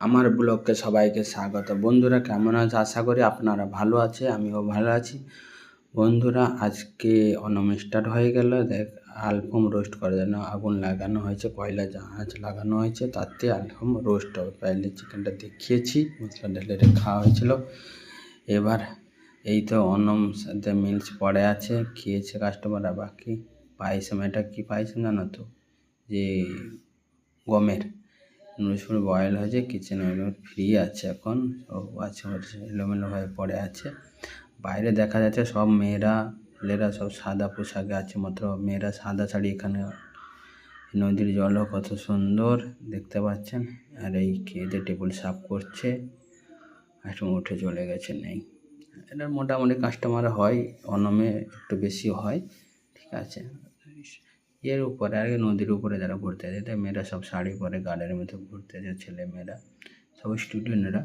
আমার ব্লগকে সবাইকে স্বাগত। বন্ধুরা, কেমন আছে? আশা করি আপনারা ভালো আছে আমিও ভালো আছি। বন্ধুরা, আজকে অনম স্টার্ট হয়ে গেল। দেখ আলফম রোস্ট করার জন্য আগুন লাগানো হয়েছে, কয়লা জাহাজ লাগানো হয়েছে তাতে আলফম রোস্ট হবে। পাইলে চিকেনটা দেখিয়েছি, মশলা ঢেলে খাওয়া হয়েছিল। এবার এই তো অনম সাথে মিলস পড়ে আছে, খেয়েছে কাস্টমাররা বাকি পায়েসম এটা কী পায়েসম জানো তো? যে গমের। নুডলস পুরো বয়েল হয়েছে কিচেন কিচেনে ফ্রি আছে এখন, সব আছে এলোমেলো হয়ে পড়ে আছে। বাইরে দেখা যাচ্ছে সব মেয়েরা, ছেলেরা সব সাদা পোশাকে আছে, মাত্র মেয়েরা সাদা শাড়ি এখানে। নদীর জলও কত সুন্দর, দেখতে পাচ্ছেন? আর এই খেতে টেবিল সাফ করছে একটু উঠে চলে গেছে, নেই। এটা মোটামুটি কাস্টমার হয়, অনমে একটু বেশি হয়, ঠিক আছে? এর উপরে আর নদীর উপরে যারা ঘুরতে যায়, তাই মেয়েরা সব শাড়ি পরে গার্ডেনের মধ্যে ঘুরতে যায়, ছেলে মেয়েরা সব স্টুডেন্টরা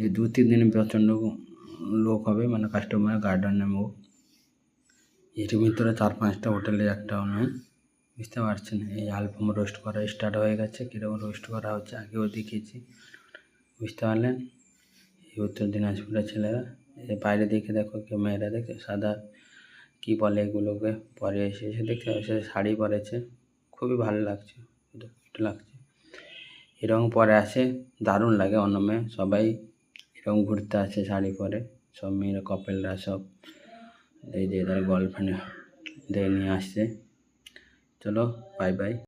এই দু তিন দিন প্রচণ্ড লোক হবে মানে কাস্টমার গার্ডেন নেব এর ভিতরে চার পাঁচটা হোটেলে একটাও নয় বুঝতে পারছেন? এই আলবাম রোস্ট করা স্টার্ট হয়ে গেছে, কীরকম রোস্ট করা হচ্ছে, আগেও দেখিয়েছি বুঝতে পারলেন? এই উত্তর দিনাজপুরের ছেলেরা বাইরে দেখে দেখো কেউ মেয়েরা দেখে, সাদা কি বলে এগুলোকে? পরে এসে এসে দেখতে এসে শাড়ি পরেছে। খুবই ভালো লাগছে। লাগছে। এরকম পরে আসে, দারুণ লাগে অন্য মেয়ে সবাই এরকম ঘুরতে আসে শাড়ি পরে। সব মেয়েরা কপেলরা সব। এই যে তার গার্লফ্রেন্ড নিয়ে আসছে। চলো বাই বাই